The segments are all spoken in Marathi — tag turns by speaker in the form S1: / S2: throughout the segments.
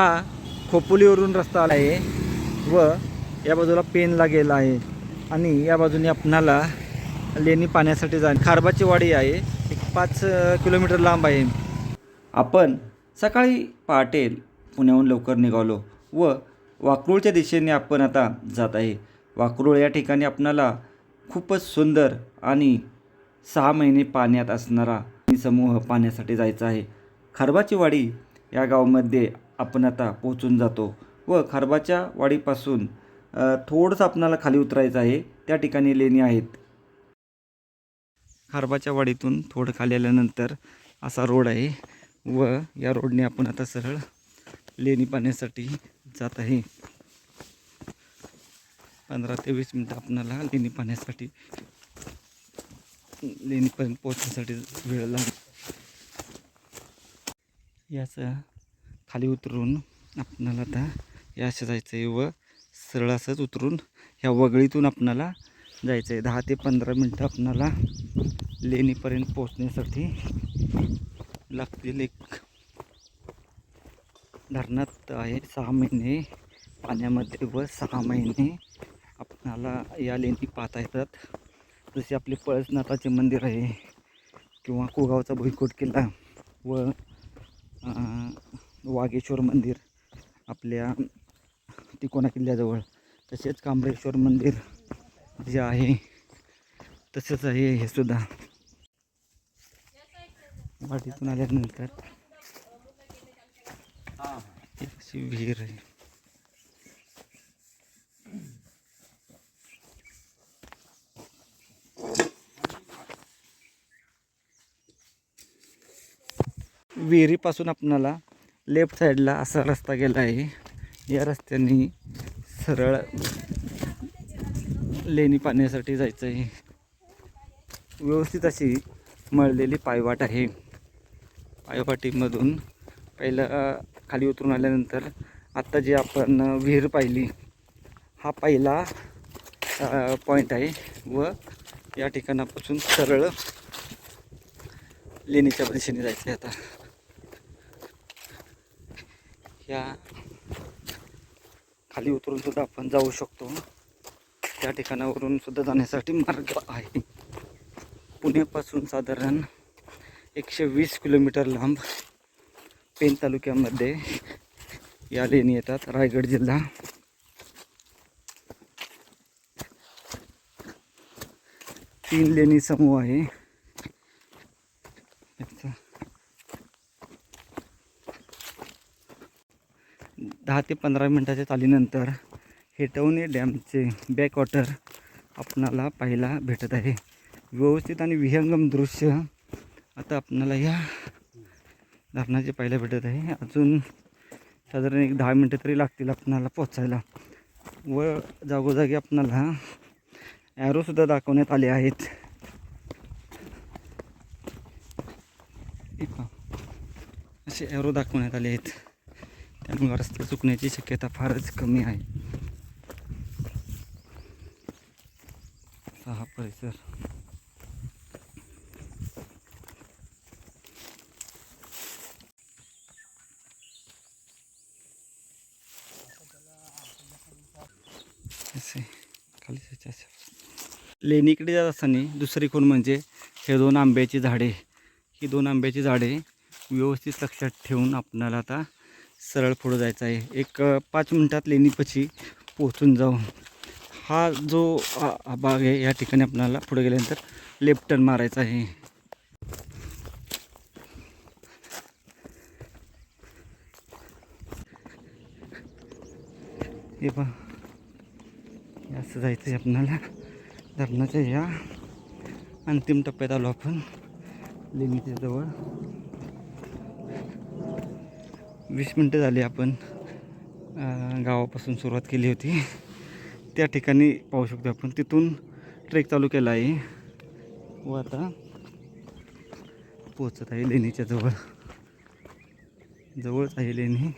S1: हा खोपोलीवरून रस्ता आला आहे व या बाजूला पेनला गेला आहे आणि या बाजूने आपणाला लेणी पाण्यासाठी जा खारबाची वाडी आहे एक पाच किलोमीटर लांब आहे. आपण सकाळी पहाटे पुण्याहून लवकर निघालो व वाकरूळच्या दिशेने आपण आता जात आहे. वाकरूळ या ठिकाणी आपणाला खूपच सुंदर आणि सहा महिने पाण्यात असणारा समूह पाण्यासाठी जायचा आहे. खारबाची वाडी या गावामध्ये आपण आता पोहोचून जातो व खरबाच्या वाडीपासून थोडंसं आपणाला खाली उतरायचं आहे. त्या ठिकाणी लेणी आहेत. खारबाच्या वाडीतून थोडं खाली आल्यानंतर असा रोड आहे व या रोडने आपण आता सरळ लेणी पाण्यासाठी जात आहे. पंधरा ते वीस मिनटं आपणाला लेणी पाण्यासाठी लेणीपर्यंत पोहोचण्यासाठी वेळ लागतो याचं खाली उतरून आपणाला आता या असं जायचं आहे व सरळ असंच उतरून ह्या वगळीतून आपणाला जायचं आहे दहा ते पंधरा मिनटं आपणाला लेणीपर्यंत पोहोचण्यासाठी लागतील एक धरणात आहे सहा महिने पाण्यामध्ये व सहा महिने आपणाला या लेणी पाहता येतात जसे आपले पळसनाथाचे मंदिर आहे किंवा कुगावचा भुईकोट किल्ला व वागेश्वर मंदिर आपल्या तिकोना किल्ल्याजवळ. तसेच कांबळेश्वर मंदिर जे आहे तसंच आहे हे सुद्धा. वाटीतून आल्यानंतर अशी विहीर आहे. विहिरीपासून आपणाला लेफ्ट साईडला असा रस्ता गेला आहे. या रस्त्याने सरळ लेणी पाण्यासाठी जायचं आहे. व्यवस्थित अशी मळलेली पायवाट आहे. पायवाटीमधून पहिलं खाली उतरून आल्यानंतर आत्ता जी आपण विहीर पाहिली हा पहिला पॉईंट आहे व या ठिकाणापासून सरळ लेणीच्या दिशेने जायचं आहे आता. या खाली उतरून सुद्धा आपण जाऊ शकतो. त्या ठिकाणावरून सुद्धा जाण्यासाठी मार्ग आहे. पुण्यापासून साधारण एकशे वीस किलोमीटर लांब पेन तालुक्यामध्ये या लेणी येतात. रायगड जिल्हा. तीन लेणी समूह आहे याचा दहा ते पंधरा मिनटाच्या चालीनंतर हेटवणे डॅमचे बॅकवॉटर आपणाला पाहायला भेटत आहे. व्यवस्थित आणि विहंगम दृश्य आता आपणाला या धरणाचे पाहायला भेटत आहे. अजून साधारण एक दहा मिनटं तरी लागतील आपणाला पोचायला व जागोजागी आपणाला ॲरोसुद्धा दाखवण्यात आले आहेत. असे ॲरो दाखवण्यात आले आहेत. त्यामुळे रस्ता चुकण्याची शक्यता फारच कमी आहे. हा परिसर. खाली लेणीकडे जात असताना दुसरी कोण म्हणजे हे दोन आंब्याची झाडे. ही दोन आंब्याची झाडे व्यवस्थित लक्षात ठेवून आपणाला आता सरळ पुढं जायचं आहे. एक पाच मिनटात लेणीपाशी पोहोचून जाऊ हा जो भाग आहे या ठिकाणी आपल्याला पुढे गेल्यानंतर लेफ्ट टर्न मारायचा आहे. हे पहा. असं जायचं आहे आपणाला. धरणाच्या या अंतिम टप्प्यात आलो आपण. लेणीच्या जवळ. वीस मिनटं झाली आपण गावापासून सुरुवात केली होती. त्या ठिकाणी पाहू शकतो आपण तिथून ट्रेक चालू केला आहे. व आता पोचत आहे लेणीच्या जवळ. जवळच आहे लेणी.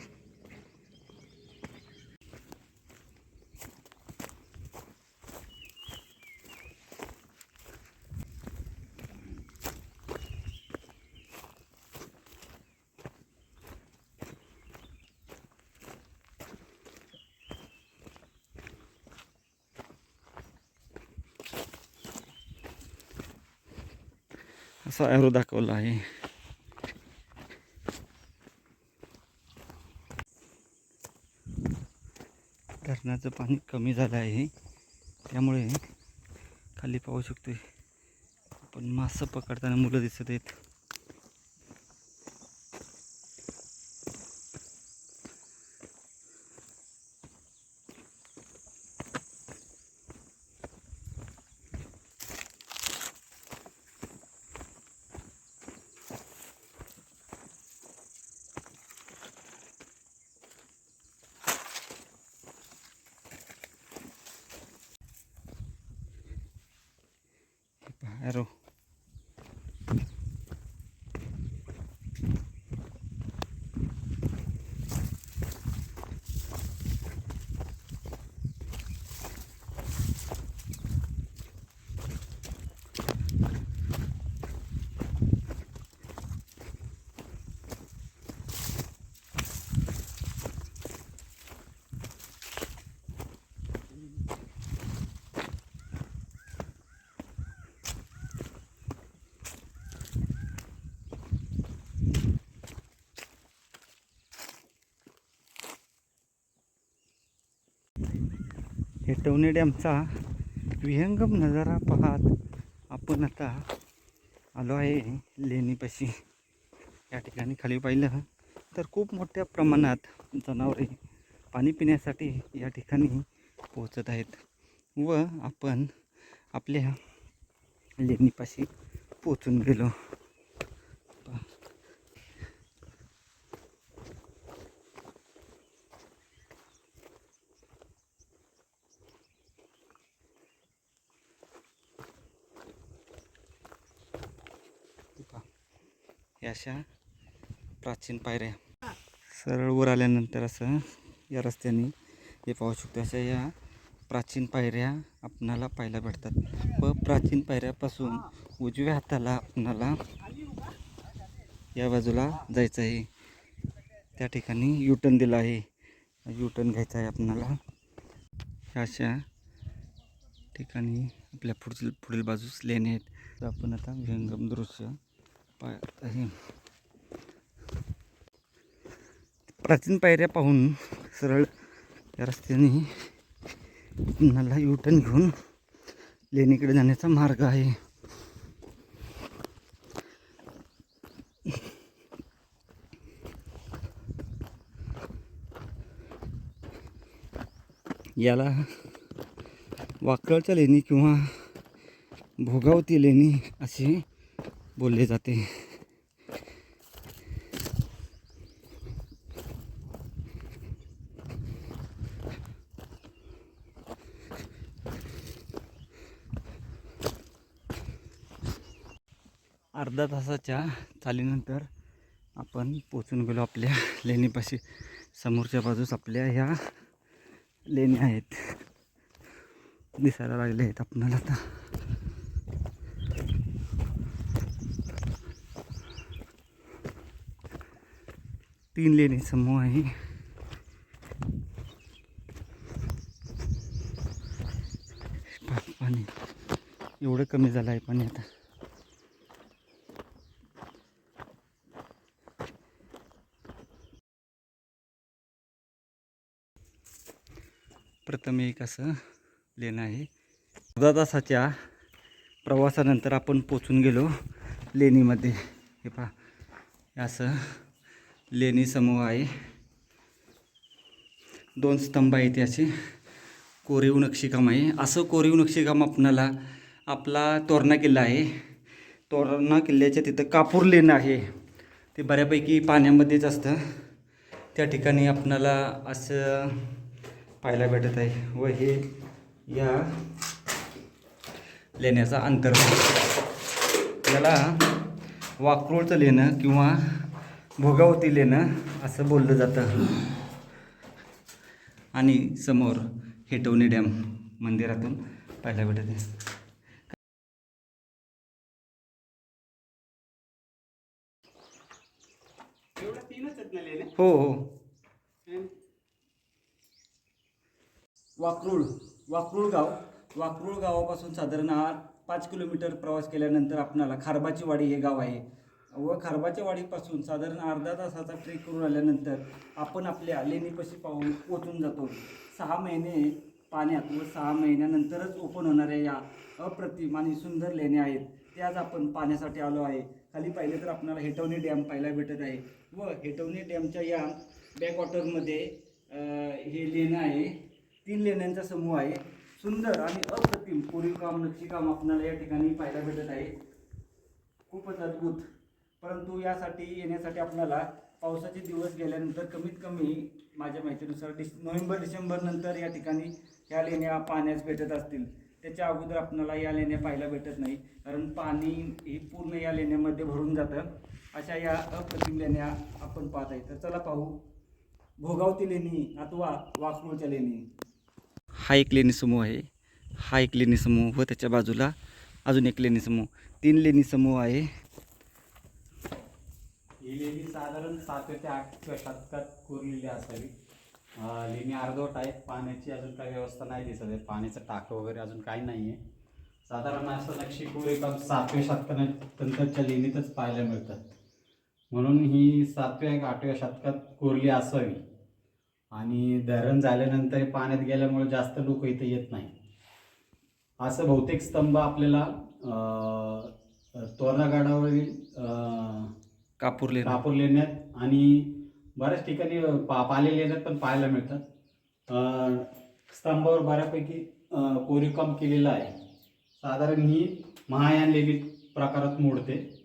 S1: असा ॲरो दाखवला आहे. धरणाचं पाणी कमी झालं आहे. त्यामुळे खाली पाहू शकतो पण मासं पकडताना मुलं दिसत आहेत. हे हे टवणे डॅमचा विहंगम नजारा पाहत आपण आता आलो आहे लेणीपाशी. या ठिकाणी खाली पाहिलं तर खूप मोठ्या प्रमाणात जनावरे पाणी पिण्यासाठी या ठिकाणी पोहोचत आहेत व आपण आपल्या लेणीपाशी पोचून गेलो. या अशा प्राचीन पायऱ्या. सरळ वर आल्यानंतर असं या रस्त्याने हे पाहू शकतो. अशा या प्राचीन पायऱ्या आपणाला पाहायला भेटतात. व प्राचीन पायऱ्यापासून उजव्या हाताला आपणाला या बाजूला जायचं आहे. त्या ठिकाणी युटर्न दिला आहे. युटर्न घ्यायचा आहे आपणाला. अशा ठिकाणी आपल्या पुढील पुढील बाजूस लेणे आहेत. आपण आता विहंगम दृश्य पाहत आहे प्राचीन पायऱ्या पाहून सरळ या रस्त्याने पुन्हाला युटर्न घेऊन लेणीकडे जाण्याचा मार्ग आहे. याला वाकळच्या लेणी किंवा भोगावती लेणी असे बोलले जाते. अर्धा तासाच्या चालीनंतर आपण पोचून गेलो आपल्या लेणीपाशी. समोरच्या बाजूस आपल्या ह्या लेण्या आहेत. दिसायला लागले आहेत आपणाला आता. तीन लेणी समूह आहे. पा- पाणी. एवढं कमी झालं आहे पाणी आता. प्रथम एक असं लेणं आहे. अर्धा तासाच्या प्रवासानंतर आपण पोचून गेलो लेणीमध्ये. हे पहा हे असं लेणी समूह आहे. दोन स्तंभ आहेत याचे. कोरीव नक्षीकाम आहे. असं कोरीव नक्षीकाम आपणाला आपला तोरणा किल्ला आहे. तोरणा किल्ल्याच्या तिथं कापूर लेणं आहे. ते बऱ्यापैकी पाण्यामध्येच असतं. त्या ठिकाणी आपणाला असं पाहायला भेटत आहे. व हे या लेण्याचा अंतर याला वाकरोळचं लेणं किंवा भोगावती लेणं असं बोललं जातं. आणि समोर हेटवणे डॅम मंदिरातून पाहायला भेटत. हो. हो? वाकरूळ वाकरूळ गाव. वाकरूळ गावापासून साधारण आठ पाच किलोमीटर प्रवास केल्यानंतर आपणाला खारबाची वाडी हे गाव आहे. व खारबाच्या वाडीपासून साधारण अर्धा तासाचा ट्रेक करून आल्यानंतर आपण आपल्या लेणीपाशी पाहून पोचून जातो? सहा महिने पाण्यात व सहा महिन्यानंतरच ओपन होणाऱ्या या अप्रतिम आणि सुंदर लेण्या आहेत. ते आज आपण पाण्यासाठी आलो आहे. खाली पाहिले तर आपल्याला हेटवणी डॅम पाहायला भेटत आहे. व हेटवणी डॅमच्या या बॅकवॉटरमध्ये हे लेणं आहे. तीन लेण्यांचा समूह आहे. सुंदर आणि अप्रतिम कोरीवकाम नक्षीकाम आपल्याला या ठिकाणी पाहायला भेटत आहे. खूपच अद्भुत. परंतु यासाठी येण्यासाठी आपल्याला पावसाचे दिवस गेल्यानंतर कमीत कमी माझ्या माहितीनुसार डिस नोव्हेंबर डिसेंबर नंतर या ठिकाणी ह्या लेण्या पाण्यास भेटत असतील. त्याच्या अगोदर आपल्याला या लेण्या पाहायला भेटत नाही. कारण पाणी हे पूर्ण या लेण्यामध्ये भरून जातं. अशा या अप्रतिम लेण्या आपण पाहत आहे. तर चला पाहू. भोगावती लेणी अथवा वाकूळच्या लेणी. हा एक लेणी समूह आहे. हा एक लेणी समूह व त्याच्या बाजूला अजून एक लेणी समूह. तीन लेणी समूह आहे.
S2: ही लेणी साधारण सातव्या ते आठव्या शतकात कोरलेली असावी. लेणी अर्धवट आहेत. पाण्याची अजून काही व्यवस्था नाही दिसत आहे. पाण्याचं टाकं वगैरे अजून काही नाही आहे साधारण असं नक्षी एका सातव्या शतकानंतरच्या लेणीतच पाहायला मिळतात म्हणून ही सातव्या एक आठव्या शतकात कोरली असावी. आणि धरण झाल्यानंतर पाण्यात गेल्यामुळे जास्त लोक इथं येत नाही असं बहुतेक स्तंभ आपल्याला अं, तोरणागडावरील
S1: कापूर लेण्या.
S2: कापूर लेण्यात आणि बऱ्याच ठिकाणी पा पाले लेण्यात पण पाहायला मिळतात. अं, स्तंभावर बऱ्यापैकी अं, कोरीवकाम केलेलं आहे. साधारण ही महायान लेणी प्रकारात मोडते.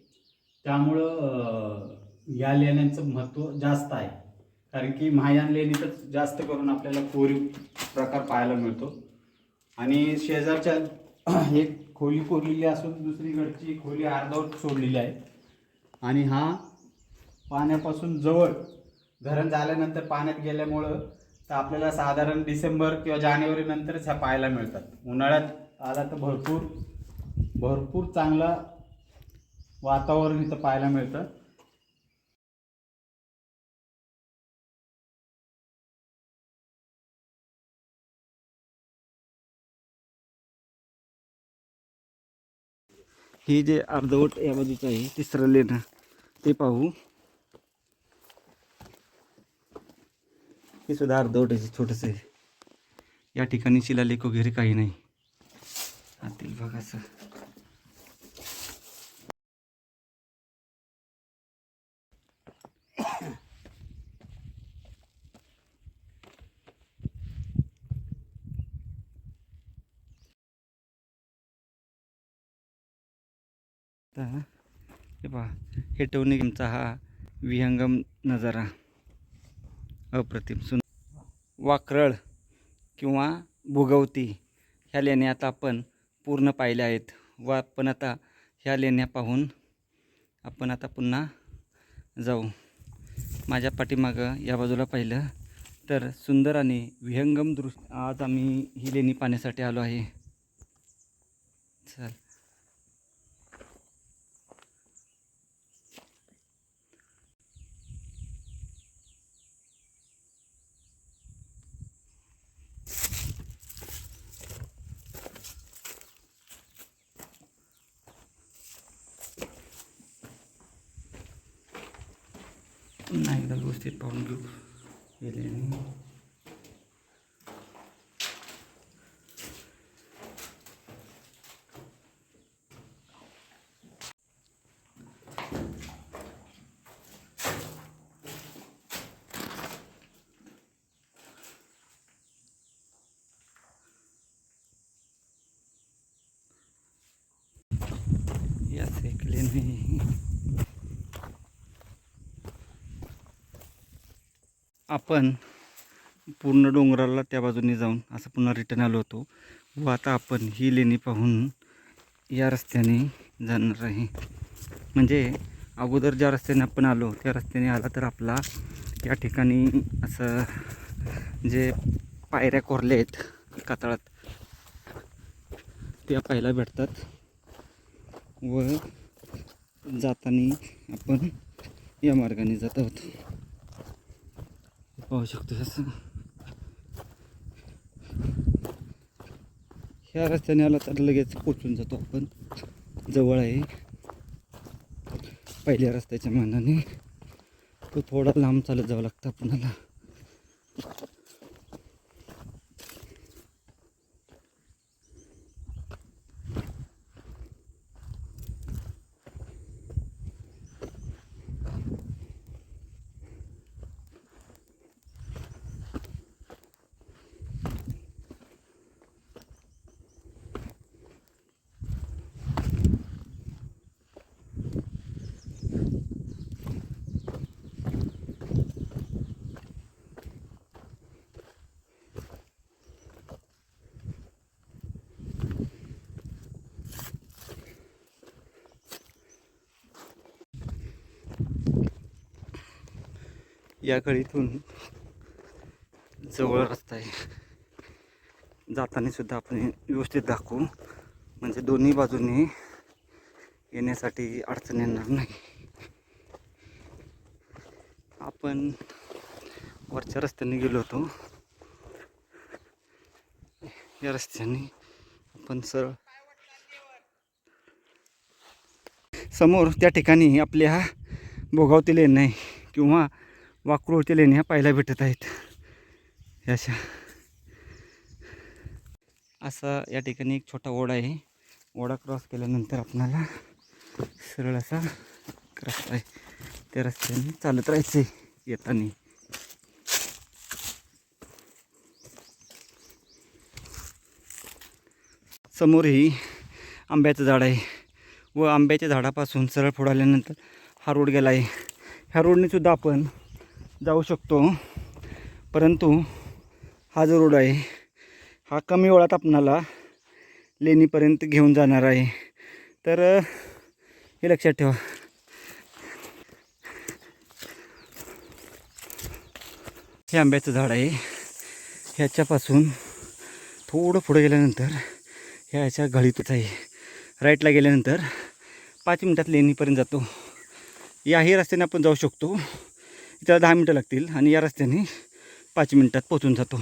S2: त्यामुळं अं, या लेण्यांचं महत्त्व जास्त आहे. कारण की महायान लेणीतच जास्त करून आपल्याला कोरीव प्रकार पाहायला मिळतो. आणि शेजारच्या एक खोली कोरलेली असून दुसरीकडची खोली अर्धवट सोडलेली आहे. आणि हा पाण्यापासून जवळ धरण झाल्यानंतर पाण्यात गेल्यामुळं तर आपल्याला साधारण डिसेंबर किंवा जानेवारीनंतरच ह्या पाहायला मिळतात. उन्हाळ्यात आला तर भरपूर भरपूर चांगला वातावरण इथं पाहायला मिळतं.
S1: ही जे अर्धवट या बाजूचं आहे तिसरं लेणं. ते पाहू. हे सुद्धा अर्धवट आहे छोटंसं. आहे या ठिकाणी शिलालेख वगैरे काही नाही. आतील बघायचं आता हे पहा हे गेमचा हा विहंगम नजारा. अप्रतिम सुंद वाक्रळ किंवा भुगवती ह्या लेण्या आता आपण पूर्ण पाहिल्या आहेत. व आपण आता ह्या लेण्या पाहून आपण आता पुन्हा जाऊ. माझ्या पाठीमागं या बाजूला पाहिलं तर सुंदर आणि विहंगम दृश्य आज आम्ही ही लेणी पाहण्यासाठी आलो आहे. चल. पुन्हा एकदा व्यवस्थित पाहून घेऊ. हे लेणी याच एक आपण पूर्ण डोंगराला त्या बाजूने जाऊन असं पुन्हा रिटर्न आलो होतो. व आता आपण ही लेणी पाहून या रस्त्याने जाणार आहे. म्हणजे अगोदर ज्या रस्त्याने आपण आलो त्या रस्त्याने आला तर आपला या ठिकाणी असं जे पायऱ्या कोरल्या आहेत कातळात त्या पाहायला भेटतात. व जाताना आपण या मार्गाने जात आहोत. पाहू शकतो असं ह्या रस्त्याने आला तर लगेच पोचून जातो आपण जवळ आहे पहिल्या रस्त्याच्या मानाने तो थोडा लांब चालत जावं लागतं आपणाला या गळीतून जवळ रस्ता आहे. जाताना सुद्धा आपण व्यवस्थित दाखवू. म्हणजे दोन्ही बाजूने येण्यासाठी अडचण येणार नाही. आपण वरच्या रस्त्याने गेलो होतो. या रस्त्याने आपण सरळ समोर त्या ठिकाणी आपल्या भोगावती लेन आहे किंवा वाकरूळच्या लेण्या पाहायला भेटत आहेत. अशा. असा या ठिकाणी एक छोटा ओढा आहे. ओढा क्रॉस केल्यानंतर आपणाला सरळ असा रस्ता आहे. त्या रस्त्याने चालत राहायचं आहे येताना. समोर ही आंब्याचं झाड आहे. व आंब्याच्या झाडापासून सरळ पुढे हा रोड गेला आहे. ह्या रोडने सुद्धा आपण जाऊ शकतो. परंतु हा जो रोड आहे हा कमी वेळात आपणाला लेणीपर्यंत घेऊन जाणार आहे. तर हे लक्षात ठेवा. हे आंब्याचं झाड आहे. ह्याच्यापासून थोडं पुढे गेल्यानंतर ह्याच्या घळीतच आहे. राईटला गेल्यानंतर पाच मिनटात लेणीपर्यंत जातो. याही रस्त्याने आपण जाऊ शकतो. त्याला दहा मिनटं लागतील आणि या रस्त्याने पाच मिनटात पोचून जातो.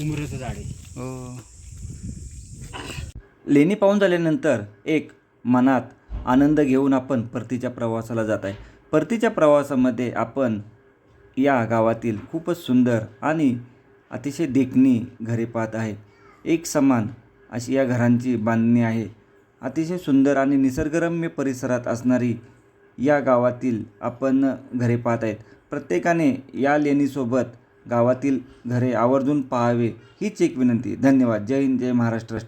S2: उमरेचं झाड आहे.
S1: लेणी पाहून झाल्यानंतर एक मनात आनंद घेऊन आपण परतीच्या प्रवासाला जात आहे. परतीच्या प्रवासामध्ये आपण या गावातील खूपच सुंदर आणि अतिशय देखणी घरे पाहत आहे. एक समान अशी या घरांची बांधणी आहे. अतिशय सुंदर आणि निसर्गरम्य परिसरात असणारी या गावातील आपण घरे पाहत आहेत. प्रत्येकाने या लेणीसोबत गावातील घरे आवर्जून पाहावे हीच एक विनंती. धन्यवाद. जय हिंद जय महाराष्ट्र.